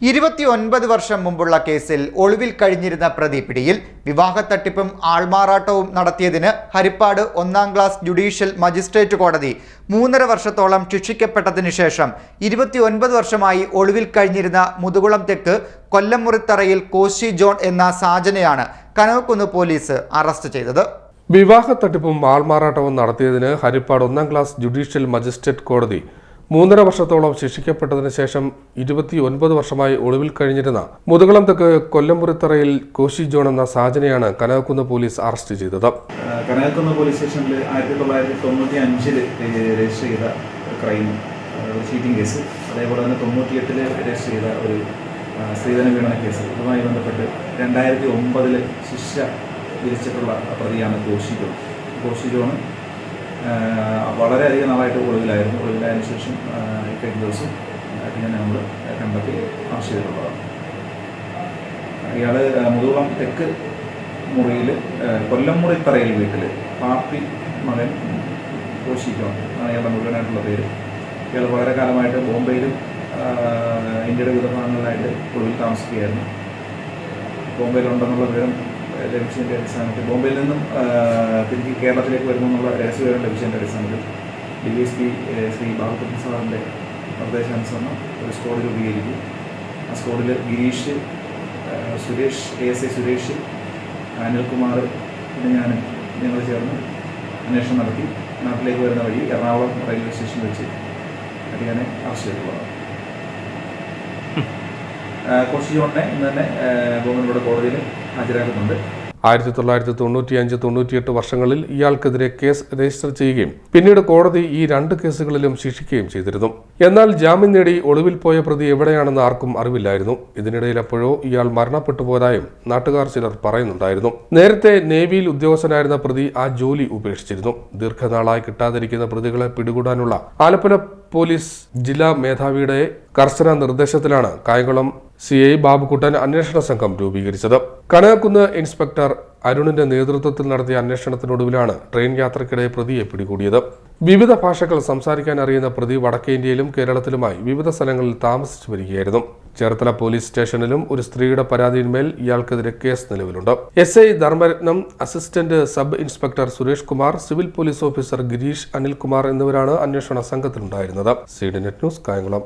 ഇരുപത്തിയൊൻപത് വർഷം മുമ്പുള്ള കേസിൽ ഒളിവിൽ കഴിഞ്ഞിരുന്ന പ്രതി പിടിയിൽ വിവാഹ തട്ടിപ്പും ആൾമാറാട്ടവും നടത്തിയതിന് ഹരിപ്പാട് ഒന്നാം ക്ലാസ് ജുഡീഷ്യൽ മജിസ്ട്രേറ്റ് കോടതി മൂന്നര വർഷത്തോളം ശിക്ഷിക്കപ്പെട്ടതിനു ശേഷം ഇരുപത്തിയൊൻപത് വർഷമായി ഒളിവിൽ കഴിഞ്ഞിരുന്ന മുതുകുളം തെക്ക് കൊല്ലം മുറിത്തറയിൽ കോശി ജോൺ എന്ന സാജനെയാണ് കനവക്കുന്ന് പോലീസ് അറസ്റ്റ് ചെയ്തത്. വിവാഹത്തട്ടിപ്പും ആൾമാറാട്ടവും നടത്തിയതിന് ഹരിപ്പാട് ഒന്നാം ക്ലാസ് ജുഡീഷ്യൽ മജിസ്ട്രേറ്റ് കോടതി മൂന്നര വർഷത്തോളം ശിക്ഷിക്കപ്പെട്ടതിന് ശേഷം ഇരുപത്തി ഒൻപത് വർഷമായി ഒളിവിൽ കഴിഞ്ഞിരുന്ന മുതുകളം തെക്ക് കൊല്ലംപുരത്തറയിൽ കോശി ജോൺ എന്ന സാജനെയാണ് കനകക്കുന്ന് പോലീസ് അറസ്റ്റ് ചെയ്തത്. കനകക്കുന്ന് പോലീസ് സ്റ്റേഷനിൽ ആയിരത്തി തൊള്ളായിരത്തി തൊണ്ണൂറ്റി അഞ്ചിൽ രജിസ്റ്റർ ചെയ്ത ക്രൈം ഷീറ്റിംഗ് കേസ്. അതേപോലെ തന്നെ തൊണ്ണൂറ്റിയെട്ടിൽ രജിസ്റ്റർ ചെയ്ത ഒരു സ്ത്രീധന പീഡന കേസ്. ഇതുമായി ബന്ധപ്പെട്ട് രണ്ടായിരത്തി ഒമ്പതിൽ ശിക്ഷ വിധിച്ചിട്ടുള്ള പ്രതിയാണ് കോശി ജോൺ. കോശി ജോൺ വളരെയധികം നാളായിട്ട് ഒളിവിലായിരുന്നു. ഒളിവിലായതിനു ശേഷം കഴിഞ്ഞ ദിവസം ഇങ്ങനെ നമ്മൾ കണ്ടെത്തി അറസ്റ്റ് ചെയ്തിട്ടുള്ളതാണ് ഇയാൾ മുതുകുളം തെക്ക് മുറിയിൽ കൊല്ലം മുറിത്തറയിൽ വീട്ടിൽ പാപ്പി മകൻ കോശിക്കോ ആണ് ഇയാളുടെ മുഴുവനായിട്ടുള്ള പേര്. ഇയാൾ വളരെ കാലമായിട്ട് ബോംബെയിലും ഇന്ത്യയുടെ വിവിധ ഭാഗങ്ങളിലായിട്ട് ഒളിവിൽ താമസിക്കുകയായിരുന്നു. ബോംബെയിലുണ്ടെന്നുള്ള വിവരം ലഭിച്ചതിന്റെ അടിസ്ഥാനത്തിൽ ബോംബെയിൽ നിന്നും തിരിച്ച് കേരളത്തിലേക്ക് വരുന്നു എന്നുള്ള രഹസ്യ വിവരം ലഭിച്ചതിന്റെ അടിസ്ഥാനത്തിൽ D S P Shri Babukutty സാറിന്റെ നിർദ്ദേശാനുസരണം ഒരു സ്ക്വാഡ് രൂപീകരിക്കും. ആ സ്ക്വാഡിൽ Girish Suresh A S I Suresh Anilkumar പിന്നെ ഞാനും ഞങ്ങൾ ചേർന്ന് അന്വേഷണം നടത്തി. നാട്ടിലേക്ക് വരുന്ന വഴി എറണാകുളം റെയിൽവേ സ്റ്റേഷനിൽ വെച്ച് അടിയാനെ അറസ്റ്റ് ചെയ്തിട്ടുള്ളതാണ് കുറച്ച് ജോണിനെ ഇന്ന് തന്നെ ഗവൺമെന്റ് കോടതിയിൽ ഹാജരാക്കുന്നുണ്ട്. ആയിരത്തി തൊള്ളായിരത്തി തൊണ്ണൂറ്റിയഞ്ച് തൊണ്ണൂറ്റിയെട്ട് വർഷങ്ങളിൽ ഇയാൾക്കെതിരെ കേസ് രജിസ്റ്റർ ചെയ്യുകയും പിന്നീട് കോടതി ഈ രണ്ട് കേസുകളിലും ശിക്ഷിക്കുകയും ചെയ്തിരുന്നു. എന്നാൽ ജാമ്യം നേടി ഒളിവിൽ പോയ പ്രതി എവിടെയാണെന്ന് ആർക്കും അറിവില്ലായിരുന്നു. ഇതിനിടയിൽ അപ്പോഴോ ഇയാൾ മരണപ്പെട്ടു പോയതായും നാട്ടുകാർ ചിലർ പറയുന്നുണ്ടായിരുന്നു. നേരത്തെ നേവിയിൽ ഉദ്യോഗസ്ഥനായിരുന്ന പ്രതി ആ ജോലി ഉപേക്ഷിച്ചിരുന്നു. ദീർഘനാളായി കിട്ടാതിരിക്കുന്ന പ്രതികളെ പിടികൂടാനുള്ള ആലപ്പുഴ പോലീസ് ജില്ലാ മേധാവിയുടെ കർശന നിർദ്ദേശത്തിലാണ് കായംകുളം സി ഐ ബാബുക്കുട്ടൻ അന്വേഷണ സംഘം രൂപീകരിച്ചത്. കനകക്കുന്ന് ഇൻസ്പെക്ടർ അരുണിന്റെ നേതൃത്വത്തിൽ നടത്തിയ അന്വേഷണത്തിനൊടുവിലാണ് ട്രെയിൻ യാത്രക്കിടെ പ്രതിയെ പിടികൂടിയത്. വിവിധ ഭാഷകൾ സംസാരിക്കാൻ അറിയുന്ന പ്രതി വടക്കേ ഇന്ത്യയിലും കേരളത്തിലുമായി വിവിധ സ്ഥലങ്ങളിൽ താമസിച്ചു വരികയായിരുന്നു. ചേർത്തല പോലീസ് സ്റ്റേഷനിലും ഒരു സ്ത്രീയുടെ പരാതിയിന്മേൽ ഇയാൾക്കെതിരെ കേസ് നിലവിലുണ്ട്. S I Dharmaratnam assistant sub inspector Suresh Kumar civil police officer Girish Anilkumar എന്നിവരാണ് അന്വേഷണ സംഘത്തിലുണ്ടായിരുന്നത്. C D net news Kayamkulam.